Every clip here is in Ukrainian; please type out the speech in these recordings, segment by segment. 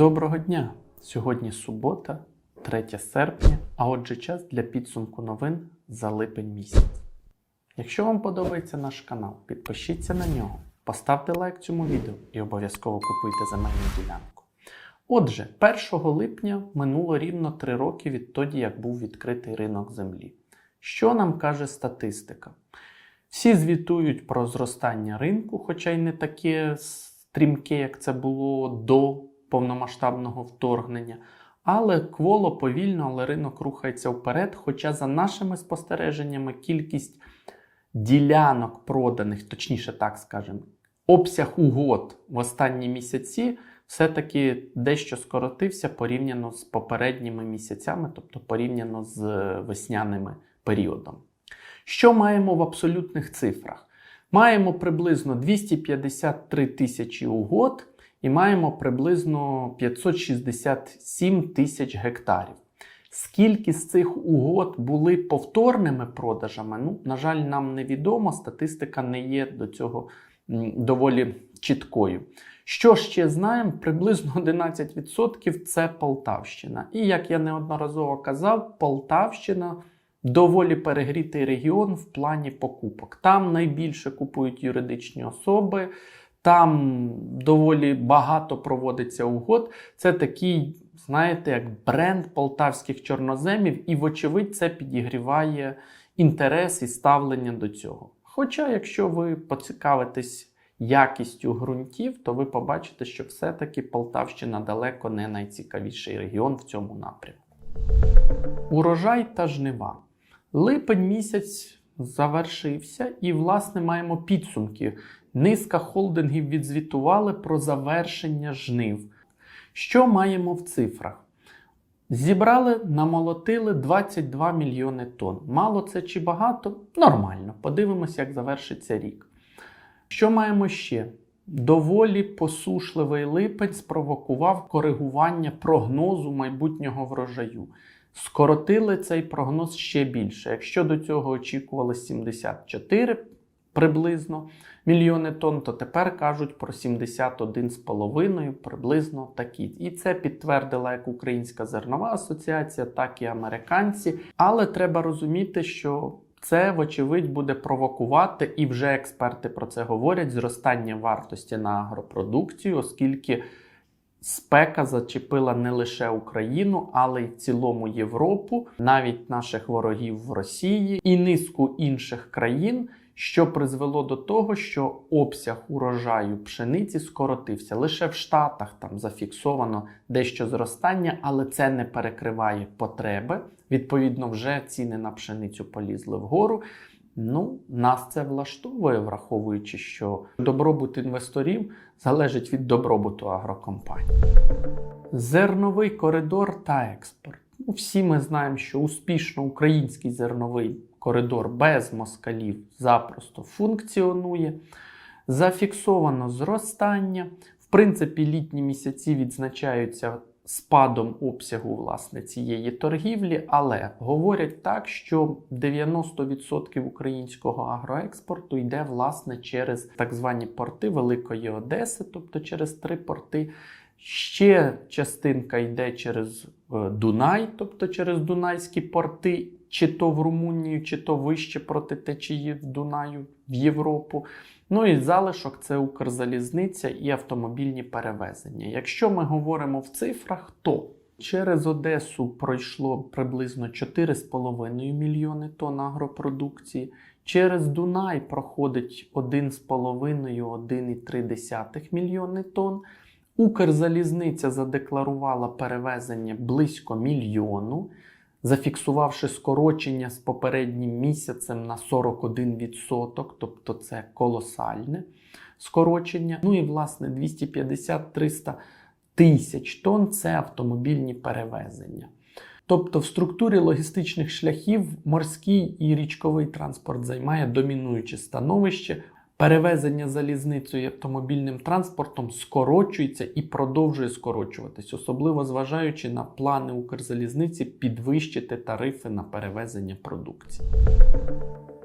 Доброго дня! Сьогодні субота, 3 серпня, а отже час для підсумку новин за липень місяць. Якщо вам подобається наш канал, підпишіться на нього, поставте лайк цьому відео і обов'язково купуйте земельну ділянку. Отже, 1 липня минуло рівно 3 роки відтоді, як був відкритий ринок землі. Що нам каже статистика? Всі звітують про зростання ринку, хоча й не таке стрімке, як це було до повномасштабного вторгнення. Але кволо повільно, але ринок рухається вперед. Хоча, за нашими спостереженнями, кількість ділянок проданих, точніше так скажемо, обсяг угод в останні місяці все-таки дещо скоротився порівняно з попередніми місяцями, тобто порівняно з весняними періодом. Що маємо в абсолютних цифрах? Маємо приблизно 253 тисячі угод і маємо приблизно 567 тисяч гектарів. Скільки з цих угод були повторними продажами, ну, на жаль, нам невідомо, статистика не є до цього доволі чіткою. Що ще знаємо, приблизно 11% це Полтавщина. І як я неодноразово казав, Полтавщина доволі перегрітий регіон в плані покупок. Там найбільше купують юридичні особи, там доволі багато проводиться угод. Це такий, знаєте, як бренд полтавських чорноземів, і, вочевидь, це підігріває інтерес і ставлення до цього. Хоча, якщо ви поцікавитесь якістю ґрунтів, то ви побачите, що все-таки Полтавщина далеко не найцікавіший регіон в цьому напрямку. Урожай та жнива. Липень місяць завершився, і, власне, маємо підсумки. Низка холдингів відзвітували про завершення жнив. Що маємо в цифрах? Зібрали, намолотили 22 мільйони тонн. Мало це чи багато? Нормально. Подивимося, як завершиться рік. Що маємо ще? Доволі посушливий липень спровокував коригування прогнозу майбутнього врожаю. Скоротили цей прогноз ще більше. Якщо до цього очікували 74 приблизно мільйони тонн, то тепер кажуть про 71,5 приблизно такі. І це підтвердила як Українська зернова асоціація, так і американці. Але треба розуміти, що це, вочевидь, буде провокувати, і вже експерти про це говорять: зростання вартості на агропродукцію, оскільки спека зачепила не лише Україну, але й в цілому Європу, навіть наших ворогів в Росії і низку інших країн. Що призвело до того, що обсяг урожаю пшениці скоротився. Лише в Штатах там зафіксовано дещо зростання, але це не перекриває потреби. Відповідно, вже ціни на пшеницю полізли вгору. Ну, нас це влаштовує, враховуючи, що добробут інвесторів залежить від добробуту агрокомпаній. Зерновий коридор та експорт. Ну, всі ми знаємо, що успішно український зерновий коридор без москалів запросто функціонує. Зафіксовано зростання. В принципі, літні місяці відзначаються спадом обсягу власне цієї торгівлі, але говорять так, що 90% українського агроекспорту йде власне через так звані порти Великої Одеси, тобто через три порти. Ще частинка йде через е, Дунай, тобто через Дунайські порти, чи то в Румунію, чи то вище проти течії в Дунаю в Європу. Ну і залишок це Укрзалізниця і автомобільні перевезення. Якщо ми говоримо в цифрах, то через Одесу пройшло приблизно 4,5 мільйони тонн агропродукції. Через Дунай проходить 1,5-1,3 мільйони тонн. Укрзалізниця задекларувала перевезення близько мільйону, зафіксувавши скорочення з попереднім місяцем на 41%, тобто це колосальне скорочення. Ну і власне 250-300 тисяч тонн це автомобільні перевезення. Тобто в структурі логістичних шляхів морський і річковий транспорт займає домінуюче становище. Перевезення залізницею і автомобільним транспортом скорочується і продовжує скорочуватись, особливо зважаючи на плани Укрзалізниці підвищити тарифи на перевезення продукції.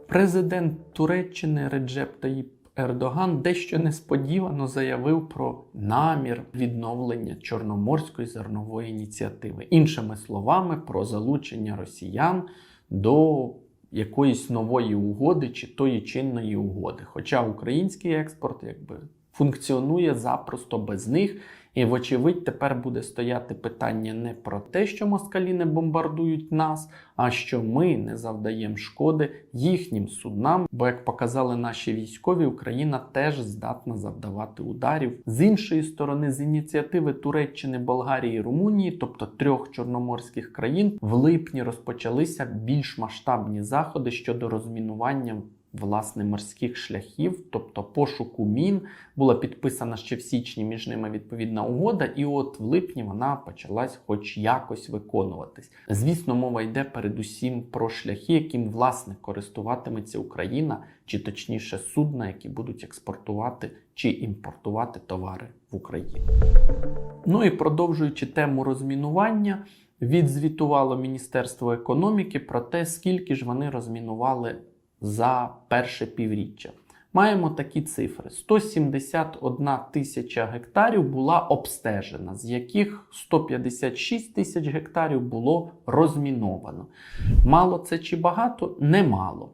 Президент Туреччини Реджеп Таїп Ердоган дещо несподівано заявив про намір відновлення Чорноморської зернової ініціативи. Іншими словами, про залучення росіян до якоїсь нової угоди чи тої чинної угоди. Хоча український експорт якби функціонує запросто без них. І, вочевидь, тепер буде стояти питання не про те, що москалі не бомбардують нас, а що ми не завдаємо шкоди їхнім суднам. Бо, як показали наші військові, Україна теж здатна завдавати ударів. З іншої сторони, з ініціативи Туреччини, Болгарії Румунії, тобто трьох чорноморських країн, в липні розпочалися більш масштабні заходи щодо розмінування власне морських шляхів, тобто пошуку мін, була підписана ще в січні між ними відповідна угода, і от в липні вона почалась хоч якось виконуватись. Звісно, мова йде передусім про шляхи, яким власне користуватиметься Україна, чи точніше судна, які будуть експортувати чи імпортувати товари в Україну. Ну і продовжуючи тему розмінування. Відзвітувало Міністерство економіки про те, скільки ж вони розмінували за перше півріччя. Маємо такі цифри: 171 тисяча гектарів була обстежена, з яких 156 тисяч гектарів було розміновано. Мало це чи багато? Немало.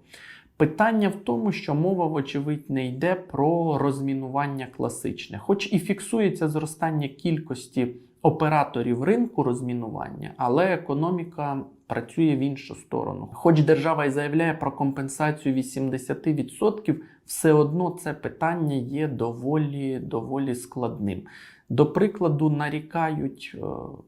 Питання в тому, що мова, вочевидь, не йде про розмінування класичне, хоч і фіксується зростання кількості операторів ринку розмінування, але економіка працює в іншу сторону. Хоч держава і заявляє про компенсацію 80%, все одно це питання є доволі, доволі складним. До прикладу, нарікають е,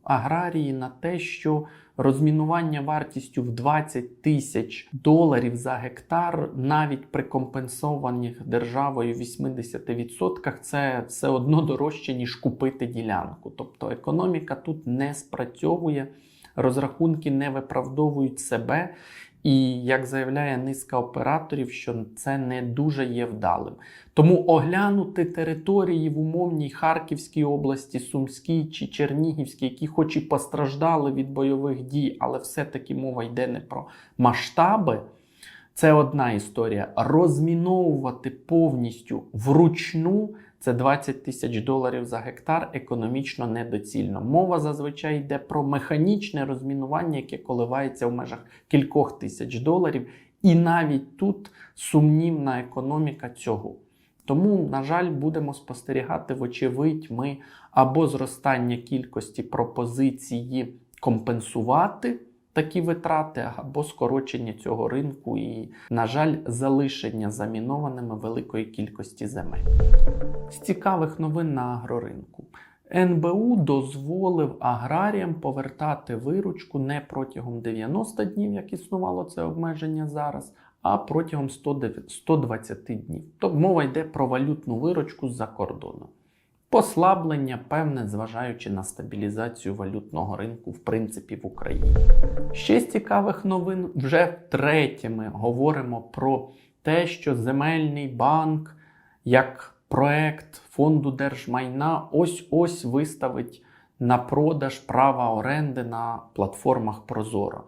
аграрії на те, що розмінування вартістю в 20 тисяч доларів за гектар, навіть при компенсованих державою 80%, це все одно дорожче, ніж купити ділянку. Тобто економіка тут не спрацьовує, розрахунки не виправдовують себе. І як заявляє низка операторів, що це не дуже є вдалим. Тому оглянути території в умовній Харківській області, Сумській чи Чернігівській, які хоч і постраждали від бойових дій, але все-таки мова йде не про масштаби. Це одна історія. Розміновувати повністю вручну це 20 тисяч доларів за гектар економічно недоцільно. Мова зазвичай йде про механічне розмінування, яке коливається в межах кількох тисяч доларів. І навіть тут сумнівна економіка цього. Тому, на жаль, будемо спостерігати, вочевидь, ми або зростання кількості пропозиції компенсувати такі витрати або скорочення цього ринку і, на жаль, залишення замінованими великої кількості земель. З цікавих новин на агроринку. НБУ дозволив аграріям повертати виручку не протягом 90 днів, як існувало це обмеження зараз, а протягом 120 днів. Тобто мова йде про валютну виручку з-за кордону. Послаблення, певне, зважаючи на стабілізацію валютного ринку, в принципі, в Україні. Ще з цікавих новин вже втретє ми говоримо про те, що земельний банк як проект фонду держмайна ось-ось виставить на продаж права оренди на платформах Прозоро.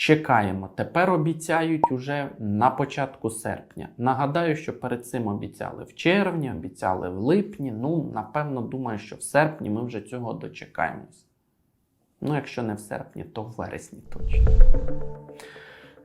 Чекаємо. Тепер обіцяють уже на початку серпня. Нагадаю, що перед цим обіцяли в червні, обіцяли в липні. Ну, напевно, думаю, що в серпні ми вже цього дочекаємось. Ну, якщо не в серпні, то в вересні точно.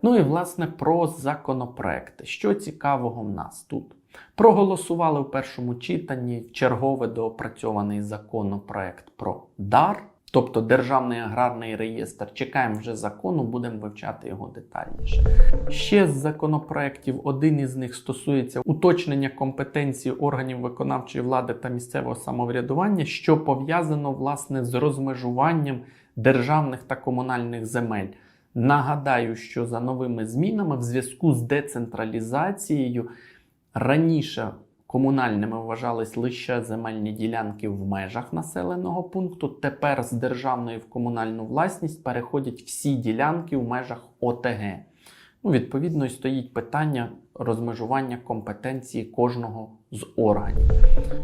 Ну і власне про законопроекти. Що цікавого в нас тут? Проголосували в першому читанні чергове доопрацьований законопроект про дар. Тобто Державний аграрний реєстр. Чекаємо вже закону, будемо вивчати його детальніше. Ще з законопроєктів один із них стосується уточнення компетенції органів виконавчої влади та місцевого самоврядування, що пов'язано власне з розмежуванням державних та комунальних земель. Нагадаю, що за новими змінами в зв'язку з децентралізацією раніше комунальними вважались лише земельні ділянки в межах населеного пункту. Тепер з державної в комунальну власність переходять всі ділянки в межах ОТГ. Ну, Відповідно, і стоїть питання, розмежування компетенції кожного з органів.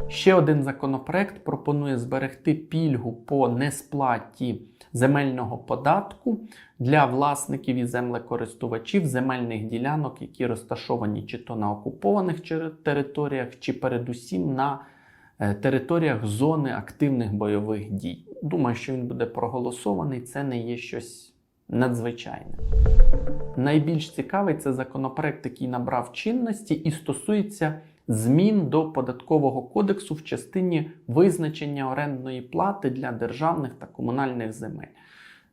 Ще один законопроект пропонує зберегти пільгу по несплаті земельного податку для власників і землекористувачів земельних ділянок, які розташовані чи то на окупованих територіях, чи передусім на е, територіях зони активних бойових дій. Думаю, що він буде проголосований. Це не є щось надзвичайне. Найбільш цікавий це законопроект, який набрав чинності і стосується змін до податкового кодексу в частині визначення орендної плати для державних та комунальних земель.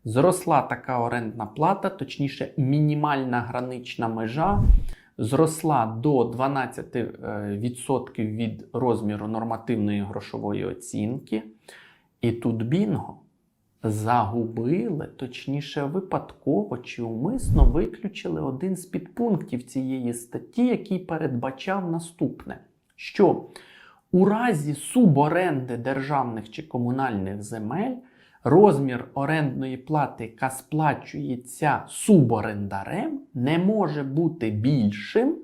Зросла така орендна плата, точніше, мінімальна гранична межа зросла до 12% від розміру нормативної грошової оцінки. І тут бінго загубили, точніше, випадково чи умисно виключили один з підпунктів цієї статті, який передбачав наступне: що у разі суборенди державних чи комунальних земель розмір орендної плати, яка сплачується суборендарем, не може бути більшим,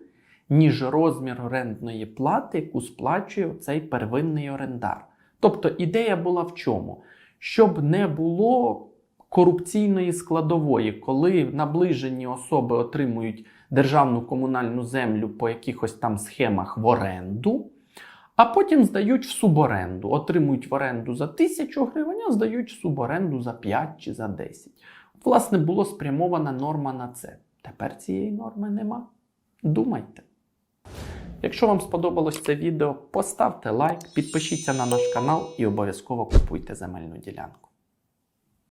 ніж розмір орендної плати, яку сплачує цей первинний орендар. Тобто ідея була в чому? Щоб не було корупційної складової, коли наближені особи отримують державну комунальну землю по якихось там схемах в оренду, а потім здають в суборенду. Отримують в оренду за тисячу гривень, а здають в суборенду за 5 чи за 10. Власне, була спрямована норма на це. Тепер цієї норми нема. Думайте. Якщо вам сподобалось це відео, поставте лайк, підпишіться на наш канал і обов'язково купуйте земельну ділянку.